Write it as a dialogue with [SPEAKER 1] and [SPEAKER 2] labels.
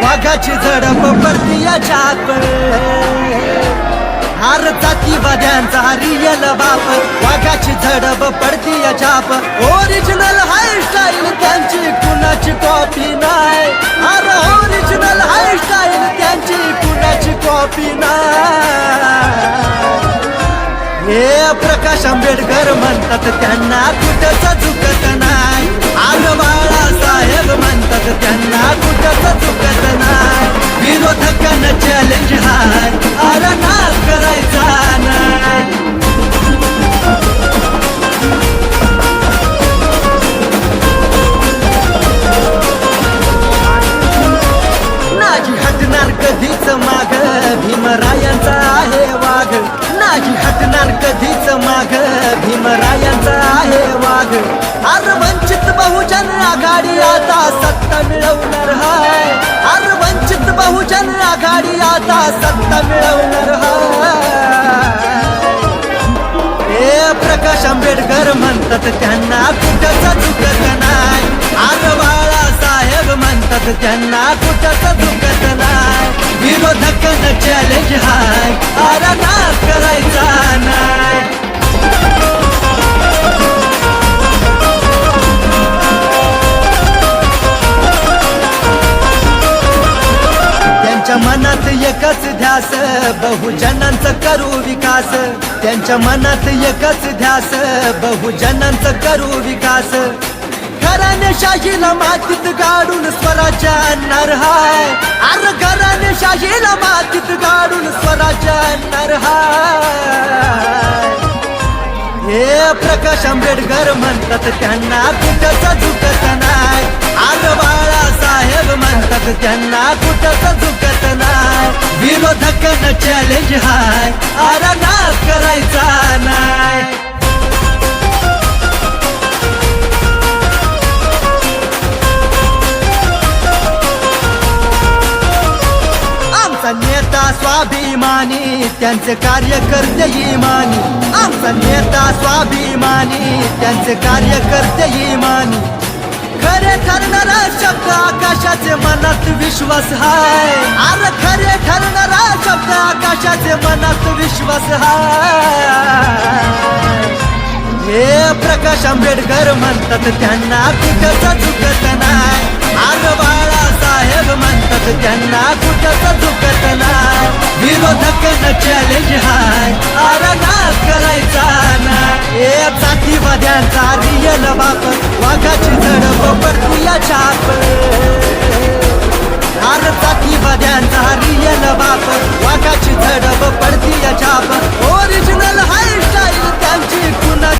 [SPEAKER 1] वाघाची झडप पडतीया छाप हार जातीवाद्यांचा रियल बाप वाघाची झडप पडतीया छाप ओरिजिनल हाय स्टाईल त्यांची कुणाची कॉपी नाही. अरे ओरिजिनल हाय स्टाईल त्यांची कुणाची कॉपी नाही. हे प्रकाश आंबेडकर म्हणतात त्यांना कुठंच चुकत नाही. आलं बाळा भीमरायांचा आहे वाघ. नाही हटणार कधीच माग भीमरायांचा आहे वाघ. अर वंचित बहुजन आघाडी आता सत्ता मिळवणार हाय. अर वंचित बहुजन आघाडी आता सत्ता मिळवणार हाय. हे प्रकाश आंबेडकर म्हणतात त्यांना कुठंच दुखत नाही. आज बाळा साहेब म्हणतात त्यांना कुठंच दुखत नाही. विरोधकांना चॅलेंज हाय अरे करायचा नाही त्यांच्या मनात एकच ध्यास बहुजनांचा करू विकास. त्यांच्या मनात एकच ध्यास बहुजनांचा करू विकास. शाहीला मातीत गाडून स्वराज्य आणणार हाय. अर घराने शाहीला मातीत गाडून स्वराज्य आणणार हाय. हे प्रकाश आंबेडकर म्हणतात त्यांना कुठंच झुकत नाही. आर बाळा साहेब म्हणतात त्यांना कुठंच झुकत नाही. आमचा नेता स्वाभिमानी त्यांचे कार्यकर्ते इमानी. आमचा नेता स्वाभिमानी त्यांचे कार्यकर्ते इमानी. खरे ठरणारा शब्द आकाशाचे मनात विश्वास हाय. आर खरे ठरणारा शब्द आकाशाचे मनात विश्वास हाय. हे प्रकाश आंबेडकर म्हणतात त्यांना कुठंच चुका त्यांना कुठं झुकत ना विरोधक न चॅलेंज हाय. आरनाश करायचा नाही. ए जातीवाद्यांचा रियल बाप वाघाची झडप परतूया छाप आर साथी वाद्यांचा रियल बाप वाघाची झडप